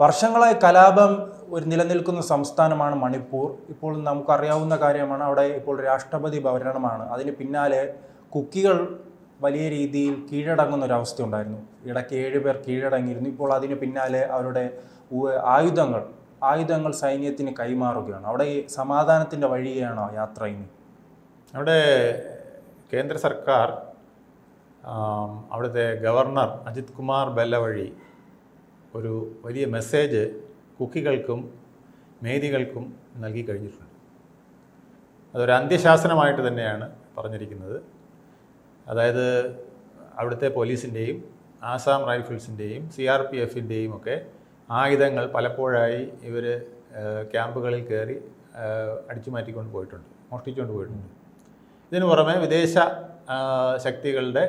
വർഷങ്ങളായി കലാപം ഒരു നിലനിൽക്കുന്ന സംസ്ഥാനമാണ് മണിപ്പൂർ. ഇപ്പോൾ നമുക്കറിയാവുന്ന കാര്യമാണ് അവിടെ ഇപ്പോൾ രാഷ്ട്രപതി ഭരണമാണ്. അതിന് പിന്നാലെ കുക്കികൾ വലിയ രീതിയിൽ കീഴടങ്ങുന്ന ഒരു അവസ്ഥ ഉണ്ടായിരുന്നു. ഇടയ്ക്ക് ഏഴ് പേർ കീഴടങ്ങിയിരുന്നു. ഇപ്പോൾ അതിന് പിന്നാലെ അവരുടെ ആയുധങ്ങൾ ആയുധങ്ങൾ സൈന്യത്തിന് കൈമാറുകയാണ്. അവിടെ സമാധാനത്തിന്റെ വഴിയാണോ യാത്ര ഇനി? അവിടെ കേന്ദ്ര സർക്കാർ അവിടുത്തെ ഗവർണർ അജിത് കുമാർ ബെല്ല വഴി ഒരു വലിയ മെസ്സേജ് കുക്കികൾക്കും മേദികൾക്കും നൽകി കഴിഞ്ഞിട്ടുണ്ട്. അതൊരു അന്ത്യശാസനമായിട്ട് തന്നെയാണ് പറഞ്ഞിരിക്കുന്നത്. അതായത് അവിടുത്തെ പോലീസിന്റെയും ആസാം റൈഫിൾസിന്റെയും സി ആർ പി എഫിന്റെയും ഒക്കെ ആയുധങ്ങൾ പലപ്പോഴായി ഇവർ ക്യാമ്പുകളിൽ കയറി അടിച്ചു മാറ്റിക്കൊണ്ട് പോയിട്ടുണ്ട് മോഷ്ടിച്ചുകൊണ്ട് പോയിട്ടുണ്ട്. ഇതിനു പുറമെ വിദേശ ശക്തികളുടെ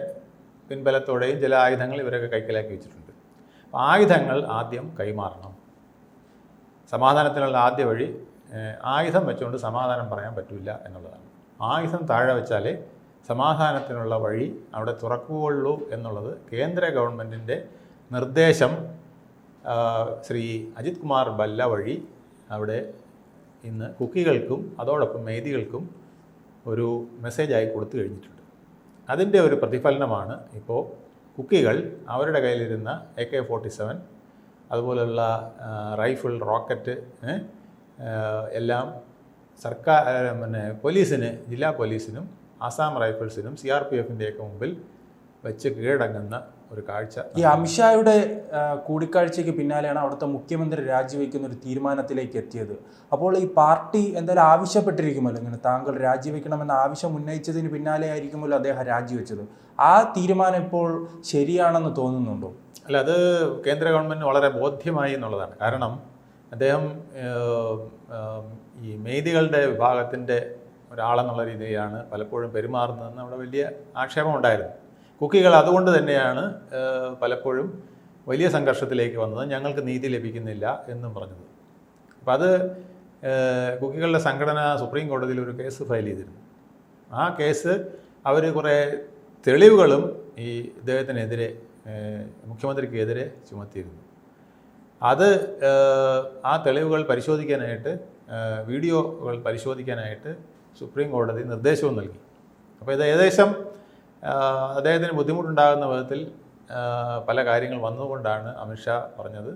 പിൻബലത്തോടെയും ചില ആയുധങ്ങൾ ഇവരൊക്കെ കൈക്കലാക്കി വെച്ചിട്ടുണ്ട്. അപ്പോൾ ആയുധങ്ങൾ ആദ്യം കൈമാറണം. സമാധാനത്തിനുള്ള ആദ്യ വഴി ആയുധം വെച്ചുകൊണ്ട് സമാധാനം പറയാൻ പറ്റില്ല എന്നുള്ളതാണ്. ആയുധം താഴെ വെച്ചാലേ സമാധാനത്തിനുള്ള വഴി അവിടെ തുറക്കുകയുള്ളൂ എന്നുള്ളത് കേന്ദ്ര ഗവൺമെന്റിന്റെ നിർദ്ദേശം. ശ്രീ അജിത് കുമാർ ബല്ല വഴി അവിടെ ഇന്ന് കുക്കികൾക്കും അതോടൊപ്പം മേദികൾക്കും ഒരു മെസ്സേജായി കൊടുത്തു കഴിഞ്ഞിട്ടുണ്ട്. അതിന്റെ ഒരു പ്രതിഫലനമാണ് ഇപ്പോൾ കുക്കികൾ അവരുടെ കയ്യിലിരുന്ന എ കെ ഫോർട്ടി സെവൻ അതുപോലുള്ള റൈഫിൾ റോക്കറ്റ് എല്ലാം സർക്കാർ പിന്നെ പോലീസിന് ജില്ലാ പോലീസിനും ആസാം റൈഫിൾസിനും സി ആർ പി എഫിന്റെയൊക്കെ മുമ്പിൽ വെച്ച് കീഴടങ്ങുന്ന ഒരു കാഴ്ച ഈ അമിത്ഷായുടെ കൂടിക്കാഴ്ചയ്ക്ക് പിന്നാലെയാണ് അവിടുത്തെ മുഖ്യമന്ത്രി രാജിവെക്കുന്ന ഒരു തീരുമാനത്തിലേക്ക് എത്തിയത്. അപ്പോൾ ഈ പാർട്ടി എന്തായാലും ആവശ്യപ്പെട്ടിരിക്കുമല്ലോ. ഇങ്ങനെ താങ്കൾ രാജിവെക്കണമെന്ന ആവശ്യം ഉന്നയിച്ചതിന് പിന്നാലെ ആയിരിക്കുമല്ലോ അദ്ദേഹം രാജിവെച്ചത്. ആ തീരുമാനം ഇപ്പോൾ ശരിയാണെന്ന് തോന്നുന്നുണ്ടോ? അല്ല അത് കേന്ദ്ര ഗവൺമെന്റ് വളരെ ബോധ്യമായി എന്നുള്ളതാണ്. കാരണം അദ്ദേഹം ഈ മെയ്തികളുടെ വിഭാഗത്തിന്റെ ഒരാളെന്നുള്ള രീതിയിലാണ് പലപ്പോഴും പെരുമാറുന്നതെന്ന് അവിടെ വലിയ ആക്ഷേപമുണ്ടായിരുന്നു കുക്കികൾ അതുകൊണ്ട് തന്നെയാണ് പലപ്പോഴും വലിയ സംഘർഷത്തിലേക്ക് വന്നത്. ഞങ്ങൾക്ക് നീതി ലഭിക്കുന്നില്ല എന്നും പറഞ്ഞത്. അപ്പം അത് കുക്കികളുടെ സംഘടന സുപ്രീം കോടതിയിൽ ഒരു കേസ് ഫയൽ ചെയ്തിരുന്നു. ആ കേസ് അവർ കുറേ തെളിവുകളും ഈ ഇദ്ദേഹത്തിനെതിരെ മുഖ്യമന്ത്രിക്കെതിരെ ചുമത്തിയിരുന്നു. അത് ആ തെളിവുകൾ പരിശോധിക്കാനായിട്ട് വീഡിയോകൾ പരിശോധിക്കാനായിട്ട് സുപ്രീം കോടതി നിർദ്ദേശവും നൽകി. അപ്പോൾ ഇത് ഏകദേശം അദ്ദേഹത്തിന് ബുദ്ധിമുട്ടുണ്ടാകുന്ന വിധത്തിൽ പല കാര്യങ്ങൾ വന്നുകൊണ്ടാണ് അമിത്ഷാ പറഞ്ഞത്.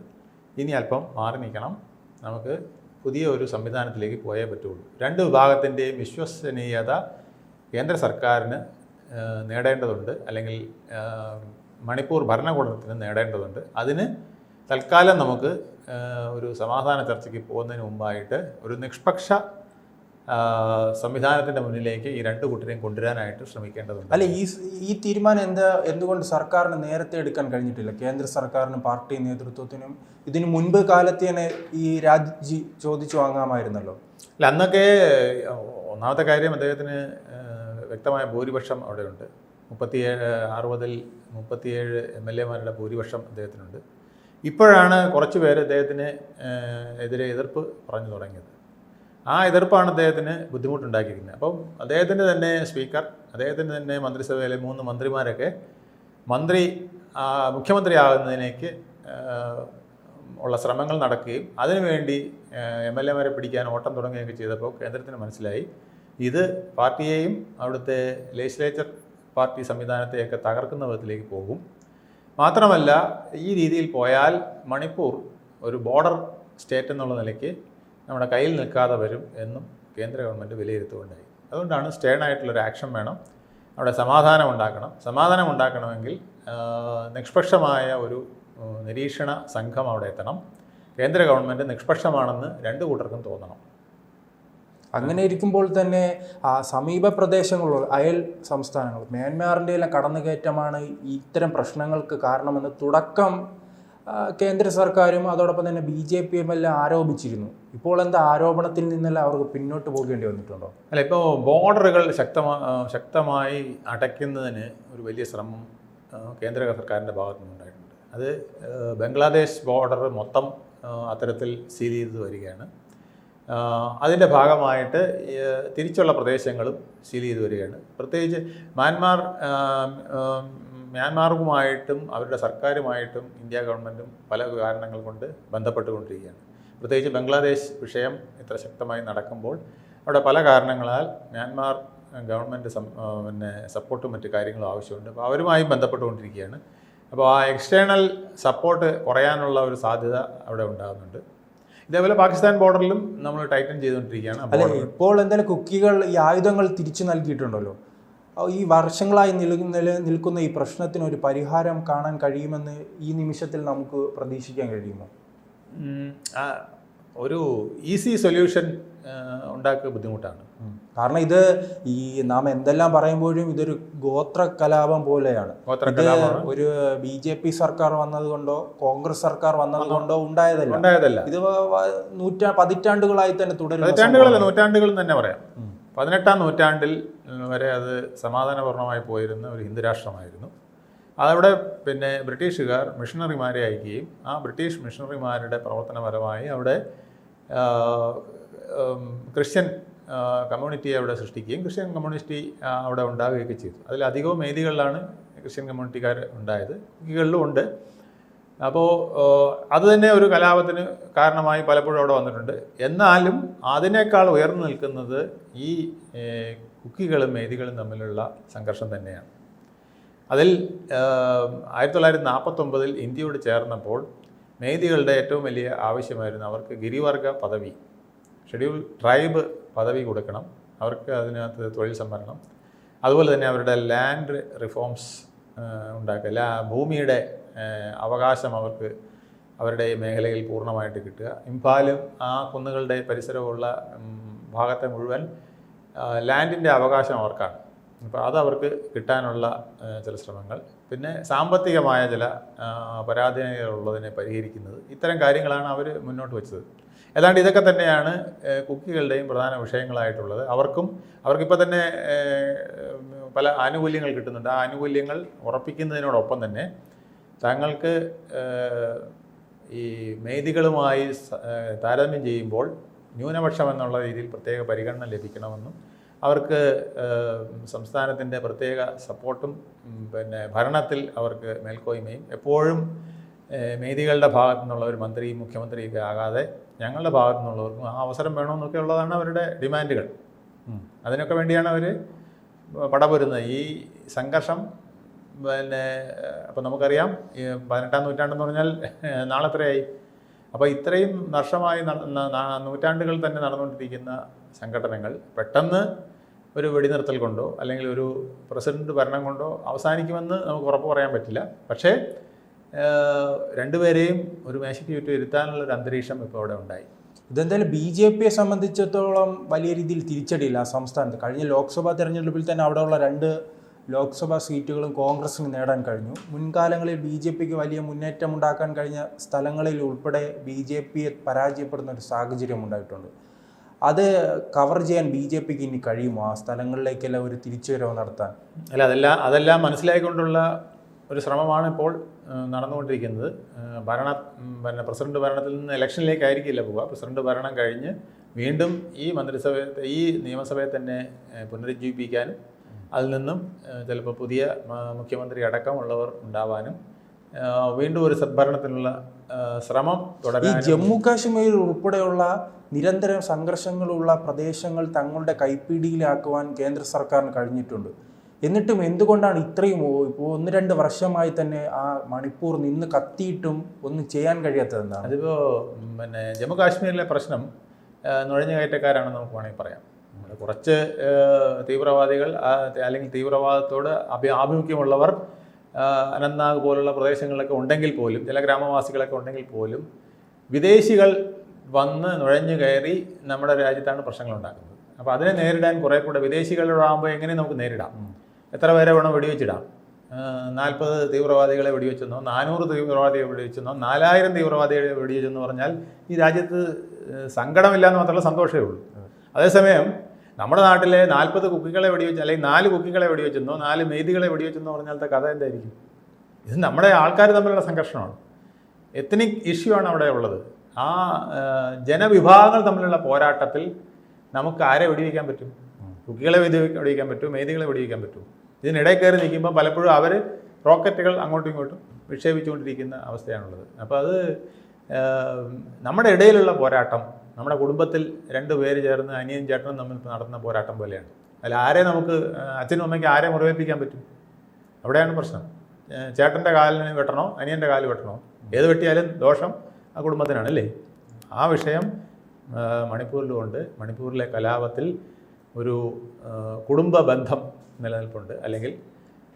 ഇനി അല്പം മാറി നിൽക്കണം. നമുക്ക് പുതിയ ഒരു സംവിധാനത്തിലേക്ക് പോയേ പറ്റുള്ളൂ. രണ്ട് വിഭാഗത്തിന്റെയും വിശ്വസനീയത കേന്ദ്ര സർക്കാരിന് നേടേണ്ടതുണ്ട്. അല്ലെങ്കിൽ മണിപ്പൂർ ഭരണകൂടത്തിന് നേടേണ്ടതുണ്ട്. അതിന് തൽക്കാലം നമുക്ക് ഒരു സമാധാന ചർച്ചയ്ക്ക് പോകുന്നതിന് മുമ്പായിട്ട് ഒരു നിഷ്പക്ഷ സംവിധാനത്തിന്റെ മുന്നിലേക്ക് ഈ രണ്ട് കുട്ടികളെയും കൊണ്ടുവരാനായിട്ട് ശ്രമിക്കേണ്ടതുണ്ട്. അല്ല ഈ ഈ തീരുമാനം എന്താ എന്തുകൊണ്ട് സർക്കാരിന് നേരത്തെ എടുക്കാൻ കഴിഞ്ഞിട്ടില്ല? കേന്ദ്ര സർക്കാരിനും പാർട്ടി നേതൃത്വത്തിനും ഇതിനു മുൻപ് കാലത്ത് തന്നെ ഈ രാജി ചോദിച്ചു വാങ്ങാമായിരുന്നല്ലോ? അല്ല അന്നൊക്കെ ഒന്നാമത്തെ കാര്യം അദ്ദേഹത്തിന് വ്യക്തമായ ഭൂരിപക്ഷം അവിടെയുണ്ട്. മുപ്പത്തിയേഴ് അറുപതിൽ മുപ്പത്തിയേഴ് എം എൽ എമാരുടെ ഭൂരിപക്ഷം അദ്ദേഹത്തിനുണ്ട്. ഇപ്പോഴാണ് കുറച്ച് പേര് അദ്ദേഹത്തിന് എതിരെ എതിർപ്പ് പറഞ്ഞു തുടങ്ങിയത്. ആ എതിർപ്പാണ് അദ്ദേഹത്തിന് ബുദ്ധിമുട്ടുണ്ടാക്കിയിരിക്കുന്നത്. അപ്പം അദ്ദേഹത്തിന്റെ തന്നെ സ്പീക്കർ അദ്ദേഹത്തിന്റെ തന്നെ മന്ത്രിസഭയിലെ മൂന്ന് മന്ത്രിമാരൊക്കെ മന്ത്രി മുഖ്യമന്ത്രി മുഖ്യമന്ത്രിയാകുന്നതിലേക്ക് ഉള്ള ശ്രമങ്ങൾ നടക്കുകയും അതിനുവേണ്ടി എം എൽ എമാരെ പിടിക്കാൻ ഓട്ടം തുടങ്ങുകയൊക്കെ ചെയ്തപ്പോൾ കേന്ദ്രത്തിന് മനസ്സിലായി ഇത് പാർട്ടിയെയും അവിടുത്തെ ലെജിസ്ലേച്ചർ പാർട്ടി സംവിധാനത്തെയൊക്കെ തകർക്കുന്ന വിധത്തിലേക്ക് പോകും. മാത്രമല്ല ഈ രീതിയിൽ പോയാൽ മണിപ്പൂർ ഒരു ബോർഡർ സ്റ്റേറ്റ് എന്നുള്ള നിലയ്ക്ക് നമ്മുടെ കയ്യിൽ നിൽക്കാതെ വരും എന്നും കേന്ദ്ര ഗവൺമെന്റ് വിലയിരുത്തുകയുണ്ടായി. അതുകൊണ്ടാണ് സ്റ്റേൺ ആയിട്ടുള്ളൊരു ആക്ഷൻ വേണം. അവിടെ സമാധാനം ഉണ്ടാക്കണം. സമാധാനം ഉണ്ടാക്കണമെങ്കിൽ നിഷ്പക്ഷമായ ഒരു നിരീക്ഷണ സംഘം അവിടെ എത്തണം. കേന്ദ്ര ഗവൺമെന്റ് നിഷ്പക്ഷമാണെന്ന് രണ്ട് കൂട്ടർക്കും തോന്നണം. അങ്ങനെ ഇരിക്കുമ്പോൾ തന്നെ ആ സമീപ പ്രദേശങ്ങളുള്ള അയൽ സംസ്ഥാനങ്ങൾ മ്യാൻമാറിന്റെ എല്ലാം കടന്നുകയറ്റമാണ് ഇത്തരം പ്രശ്നങ്ങൾക്ക് കാരണമെന്ന് തുടക്കം കേന്ദ്ര സർക്കാരും അതോടൊപ്പം തന്നെ ബി ജെ പിയും എല്ലാം ആരോപിച്ചിരുന്നു. ഇപ്പോൾ എന്താ ആരോപണത്തിൽ നിന്നെല്ലാം അവർക്ക് പിന്നോട്ട് പോകേണ്ടി വന്നിട്ടുണ്ടോ? അല്ല ഇപ്പോൾ ബോർഡറുകൾ ശക്തമാ ശക്തമായി അടയ്ക്കുന്നതിന് ഒരു വലിയ ശ്രമം കേന്ദ്ര സർക്കാരിന്റെ ഭാഗത്തു നിന്നുണ്ടായിട്ടുണ്ട് അത് ബംഗ്ലാദേശ് ബോർഡർ മൊത്തം അത്തരത്തിൽ സീൽ ചെയ്ത് വരികയാണ്. അതിന്റെ ഭാഗമായിട്ട് തിരിച്ചുള്ള പ്രദേശങ്ങളും സീൽ ചെയ്ത് വരികയാണ്. പ്രത്യേകിച്ച് മ്യാൻമാർ മ്യാൻമാറുമായിട്ടും അവരുടെ സർക്കാരുമായിട്ടും ഇന്ത്യ ഗവൺമെന്റും പല കാരണങ്ങൾ കൊണ്ട് ബന്ധപ്പെട്ടുകൊണ്ടിരിക്കുകയാണ്. പ്രത്യേകിച്ച് ബംഗ്ലാദേശ് വിഷയം ഇത്ര ശക്തമായി നടക്കുമ്പോൾ അവിടെ പല കാരണങ്ങളാൽ മ്യാൻമാർ ഗവൺമെന്റ് പിന്നെ സപ്പോർട്ടും മറ്റു കാര്യങ്ങളും ആവശ്യമുണ്ട്. അപ്പോൾ അവരുമായും ബന്ധപ്പെട്ടുകൊണ്ടിരിക്കുകയാണ്. അപ്പോൾ ആ എക്സ്റ്റേണൽ സപ്പോർട്ട് കുറയാനുള്ള ഒരു സാധ്യത അവിടെ ഉണ്ടാകുന്നുണ്ട്. ഇതേപോലെ പാകിസ്ഥാൻ ബോർഡറിലും നമ്മൾ ടൈറ്റൻ ചെയ്തുകൊണ്ടിരിക്കുകയാണ് അപ്പോൾ ഇപ്പോൾ എന്തായാലും കുക്കികൾ ഈ ആയുധങ്ങൾ തിരിച്ചു നൽകിയിട്ടുണ്ടല്ലോ. ഈ വർഷങ്ങളായി നില നില- നിൽക്കുന്ന ഈ പ്രശ്നത്തിന് ഒരു പരിഹാരം കാണാൻ കഴിയുമെന്ന് ഈ നിമിഷത്തിൽ നമുക്ക് പ്രതീക്ഷിക്കാൻ കഴിയുമോ? ഒരു ഈസി സൊല്യൂഷൻ ഉണ്ടാക്കുക ബുദ്ധിമുട്ടാണ്. കാരണം ഇത് ഈ നാം എന്തെല്ലാം പറയുമ്പോഴും ഇതൊരു ഗോത്ര കലാപം പോലെയാണ്. ഇത് ഒരു ബി ജെ പി സർക്കാർ വന്നതുകൊണ്ടോ കോൺഗ്രസ് സർക്കാർ വന്നതുകൊണ്ടോ ഉണ്ടായതല്ല. ഉണ്ടായതല്ല. ഇത് നൂറ്റാ പതിറ്റാണ്ടുകളായി തന്നെ തുടരുന്നു നൂറ്റാണ്ടുകളല്ല സംഭവമാണ്. നൂറ്റാണ്ടുകൾ തന്നെ പറയാം. പതിനെട്ടാം നൂറ്റാണ്ടിൽ വരെ അത് സമാധാനപൂർണമായി പോയിരുന്ന ഒരു ഹിന്ദു രാഷ്ട്രമായിരുന്നു. അതവിടെ പിന്നെ ബ്രിട്ടീഷുകാർ മിഷണറിമാരെ അയക്കുകയും ആ ബ്രിട്ടീഷ് മിഷണറിമാരുടെ പ്രവർത്തനപരമായി അവിടെ ക്രിസ്ത്യൻ കമ്മ്യൂണിറ്റിയെ അവിടെ സൃഷ്ടിക്കുകയും ക്രിസ്ത്യൻ കമ്മ്യൂണിറ്റി അവിടെ ഉണ്ടാകുകയൊക്കെ ചെയ്തു. അതിലധികവും മേദികളിലാണ് ക്രിസ്ത്യൻ കമ്മ്യൂണിറ്റിക്കാർ ഉണ്ടായത്. ഉണ്ട്. അപ്പോൾ അത് തന്നെ ഒരു കലാപത്തിന് കാരണമായി പലപ്പോഴും അവിടെ വന്നിട്ടുണ്ട്. എന്നാലും അതിനേക്കാൾ ഉയർന്നു നിൽക്കുന്നത് ഈ കുക്കികളും മേദികളും തമ്മിലുള്ള സംഘർഷം തന്നെയാണ്. അതിൽ ആയിരത്തി തൊള്ളായിരത്തി നാൽപ്പത്തൊമ്പതിൽ ഇന്ത്യയോട് ചേർന്നപ്പോൾ മേദികളുടെ ഏറ്റവും വലിയ ആവശ്യമായിരുന്നു അവർക്ക് ഗിരിവർഗ പദവി ഷെഡ്യൂൾ ട്രൈബ് പദവി കൊടുക്കണം അവർക്ക് അതിനകത്ത് തൊഴിൽ സംവരണം. അതുപോലെ തന്നെ അവരുടെ ലാൻഡ് റിഫോംസ് ഉണ്ടാക്കുക. അല്ല ഭൂമിയുടെ അവകാശം അവർക്ക് അവരുടെ മേഖലയിൽ പൂർണമായിട്ട് കിട്ടുക. ഇംഫാലും ആ കുന്നുകളുടെ പരിസരമുള്ള ഭാഗത്തെ മുഴുവൻ ലാൻഡിന്റെ അവകാശം അവർക്കാണ്. അപ്പോൾ അത് അവർക്ക് കിട്ടാനുള്ള ചില ശ്രമങ്ങൾ. പിന്നെ സാമ്പത്തികമായ ചില പരാധീനതകളുള്ളതിനെ പരിഹരിക്കുന്നത് ഇത്തരം കാര്യങ്ങളാണ് അവർ മുന്നോട്ട് വെച്ചത്. ഏതാണ്ട് ഇതൊക്കെ തന്നെയാണ് കുക്കികളുടെയും പ്രധാന വിഷയങ്ങളായിട്ടുള്ളത്. അവർക്കും അവർക്കിപ്പോൾ തന്നെ പല ആനുകൂല്യങ്ങൾ കിട്ടുന്നുണ്ട്. ആ ആനുകൂല്യങ്ങൾ ഉറപ്പിക്കുന്നതിനോടൊപ്പം തന്നെ താങ്കൾക്ക് ഈ മേദികളുമായി താരതമ്യം ചെയ്യുമ്പോൾ ന്യൂനപക്ഷം എന്നുള്ള രീതിയിൽ പ്രത്യേക പരിഗണന ലഭിക്കണമെന്നും അവർക്ക് സംസ്ഥാനത്തിന്റെ പ്രത്യേക സപ്പോർട്ടും പിന്നെ ഭരണത്തിൽ അവർക്ക് മേൽക്കോയ്മയും എപ്പോഴും മേതികളുടെ മേദികളുടെ ഭാഗത്തു നിന്നുള്ള ഒരു മന്ത്രിയും മുഖ്യമന്ത്രിയൊക്കെ ആകാതെ ഞങ്ങളുടെ ഭാഗത്തു നിന്നുള്ളവർക്കും ആ അവസരം വേണമെന്നൊക്കെ ഉള്ളതാണ് അവരുടെ ഡിമാൻഡുകൾ. അതിനൊക്കെ വേണ്ടിയാണ് അവർ പടപൊരുന്നത്. ഈ സംഘർഷം പിന്നെ അപ്പോൾ നമുക്കറിയാം ഈ പതിനെട്ടാം നൂറ്റാണ്ടെന്ന് പറഞ്ഞാൽ നാളെ എത്രയായി അപ്പോൾ ഇത്രയും വർഷമായി നൂറ്റാണ്ടുകൾ തന്നെ നടന്നുകൊണ്ടിരിക്കുന്ന സംഘടനകൾ പെട്ടെന്ന് ഒരു വെടിനിർത്തൽ കൊണ്ടോ അല്ലെങ്കിൽ ഒരു പ്രസിഡന്റ് ഭരണം കൊണ്ടോ അവസാനിക്കുമെന്ന് നമുക്ക് ഉറപ്പ് പറയാൻ പറ്റില്ല. പക്ഷേ രണ്ടുപേരെയും ഒരു മേശയ്ക്ക് ചുറ്റും ഇരുത്താനുള്ള ഒരു അന്തരീക്ഷം ഇപ്പോൾ അവിടെ ഉണ്ടായി. ഇതെന്തായാലും ബി ജെ പിയെ സംബന്ധിച്ചിടത്തോളം വലിയ രീതിയിൽ തിരിച്ചടിയില്ല സംസ്ഥാനത്ത്. കഴിഞ്ഞ ലോക്സഭാ തെരഞ്ഞെടുപ്പിൽ തന്നെ അവിടെയുള്ള രണ്ട് ലോക്സഭാ സീറ്റുകളും കോൺഗ്രസിന് നേടാൻ കഴിഞ്ഞു. മുൻകാലങ്ങളിൽ ബി ജെ പിക്ക് വലിയ മുന്നേറ്റം ഉണ്ടാക്കാൻ കഴിഞ്ഞ സ്ഥലങ്ങളിൽ ഉൾപ്പെടെ ബി ജെ പിയെ പരാജയപ്പെടുന്ന ഒരു സാഹചര്യം ഉണ്ടായിട്ടുണ്ട്. അത് കവർ ചെയ്യാൻ ബി ജെ പിക്ക് ഇനി കഴിയുമോ? ആ സ്ഥലങ്ങളിലേക്കെല്ലാം ഒരു തിരിച്ചുവരവ് നടത്താൻ? അല്ല അതെല്ലാം അതെല്ലാം മനസ്സിലായിക്കൊണ്ടുള്ള ഒരു ശ്രമമാണ് ഇപ്പോൾ നടന്നുകൊണ്ടിരിക്കുന്നത്. ഭരണ പിന്നെ പ്രസിഡന്റ് ഭരണത്തിൽ നിന്ന് ഇലക്ഷനിലേക്കായിരിക്കില്ല പോവുക. പ്രസിഡന്റ് ഭരണം കഴിഞ്ഞ് വീണ്ടും ഈ മന്ത്രിസഭയെ ഈ നിയമസഭയെ തന്നെ പുനരുജ്ജീവിപ്പിക്കാനും അതിൽ നിന്നും ചിലപ്പോൾ പുതിയ മുഖ്യമന്ത്രി അടക്കമുള്ളവർ ഉണ്ടാവാനും വീണ്ടും ഒരു സദ്ഭരണത്തിനുള്ള ശ്രമം തുടരാനും ജമ്മു കാശ്മീർ ഉൾപ്പെടെയുള്ള നിരന്തരം സംഘർഷങ്ങളുള്ള പ്രദേശങ്ങൾ തങ്ങളുടെ കൈപ്പിടിയിലാക്കുവാൻ കേന്ദ്ര സർക്കാരിന് കഴിഞ്ഞിട്ടുണ്ട്. എന്നിട്ടും എന്തുകൊണ്ടാണ് ഇത്രയും ഇപ്പോൾ ഒന്ന് രണ്ട് വർഷമായി തന്നെ ആ മണിപ്പൂർ നിന്ന് കത്തിയിട്ടും ഒന്നും ചെയ്യാൻ കഴിയാത്തതെന്നാണ് അതിപ്പോൾ പിന്നെ ജമ്മു കാശ്മീരിലെ പ്രശ്നം നുഴഞ്ഞു നുഴഞ്ഞുകയറ്റക്കാരാണെന്ന് നമുക്ക് വേണമെങ്കിൽ പറയാം. കുറച്ച് തീവ്രവാദികൾ അല്ലെങ്കിൽ തീവ്രവാദത്തോട് അഭി ആഭിമുഖ്യമുള്ളവർ അനന്ത്നാഗ് പോലുള്ള പ്രദേശങ്ങളിലൊക്കെ ഉണ്ടെങ്കിൽ പോലും ചില ഗ്രാമവാസികളൊക്കെ ഉണ്ടെങ്കിൽ പോലും വിദേശികൾ വന്ന് നുഴഞ്ഞു കയറി നമ്മുടെ രാജ്യത്താണ് പ്രശ്നങ്ങൾ ഉണ്ടാക്കുന്നത് അപ്പോൾ അതിനെ നേരിടാൻ കുറേ കൂടെ വിദേശികളോടാകുമ്പോൾ എങ്ങനെ നമുക്ക് നേരിടാം. എത്ര പേരെ വേണം വെടിവെച്ചിടാം. നാൽപ്പത് തീവ്രവാദികളെ വെടിവെച്ചെന്നോ നാനൂറ് തീവ്രവാദികളെ വെടിവെച്ചെന്നോ നാലായിരം തീവ്രവാദികളെ വെടിവെച്ചെന്ന് പറഞ്ഞാൽ ഈ രാജ്യത്ത് സങ്കടമില്ല എന്ന് മാത്രമല്ല സന്തോഷമേ ഉള്ളൂ. അതേസമയം നമ്മുടെ നാട്ടിലെ നാൽപ്പത് കുക്കികളെ വെടിവെച്ച് അല്ലെങ്കിൽ നാല് കുക്കികളെ വെടിവെച്ചെന്നോ നാല് മെയ്തികളെ വെടിവെച്ചെന്നോ പറഞ്ഞാലത്തെ കഥ എന്തായിരിക്കും? ഇത് നമ്മുടെ ആൾക്കാർ തമ്മിലുള്ള സംഘർഷമാണ്. എത്നിക് ഇഷ്യൂ ആണ് അവിടെ ഉള്ളത്. ആ ജനവിഭാഗങ്ങൾ തമ്മിലുള്ള പോരാട്ടത്തിൽ നമുക്ക് ആരെ വെടിവെക്കാൻ പറ്റും? കുക്കികളെ വെടി വെടിവെക്കാൻ പറ്റും മെയ്തികളെ വെടിവെക്കാൻ പറ്റും. ഇതിനിടയിൽ കയറി നിൽക്കുമ്പോൾ പലപ്പോഴും അവർ റോക്കറ്റുകൾ അങ്ങോട്ടും ഇങ്ങോട്ടും വിക്ഷേപിച്ചുകൊണ്ടിരിക്കുന്ന അവസ്ഥയാണുള്ളത്. അപ്പോൾ അത് നമ്മുടെ ഇടയിലുള്ള പോരാട്ടം നമ്മുടെ കുടുംബത്തിൽ രണ്ട് പേര് ചേർന്ന് അനിയൻ ചേട്ടനും തമ്മിൽ നടത്തുന്ന പോരാട്ടം പോലെയാണ്. അതിൽ ആരെ നമുക്ക് അച്ഛനും അമ്മയ്ക്ക് ആരെ മുറിവേൽപ്പിക്കാൻ പറ്റും? അവിടെയാണ് പ്രശ്നം. ചേട്ടന്റെ കാലിന് വെട്ടണോ അനിയന്റെ കാൽ വെട്ടണോ? ഏത് വെട്ടിയാലും ദോഷം ആ കുടുംബത്തിനാണ് അല്ലേ? ആ വിഷയം മണിപ്പൂരിലുമുണ്ട് മണിപ്പൂരിലെ കലാപത്തിൽ ഒരു കുടുംബ ബന്ധം നിലനിൽപ്പുണ്ട്. അല്ലെങ്കിൽ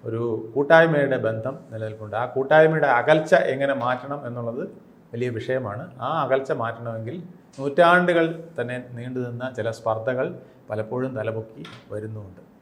ഒരു കൂട്ടായ്മയുടെ ബന്ധം നിലനിൽപ്പുണ്ട്. ആ കൂട്ടായ്മയുടെ അകൽച്ച എങ്ങനെ മാറ്റണം എന്നുള്ളത് വലിയ വിഷയമാണ്. ആ അകൽച്ച മാറ്റണമെങ്കിൽ നൂറ്റാണ്ടുകൾ തന്നെ നീണ്ടു നിന്ന ചില സ്പർദ്ധകൾ പലപ്പോഴും തലപൊക്കി വരുന്നുമുണ്ട്.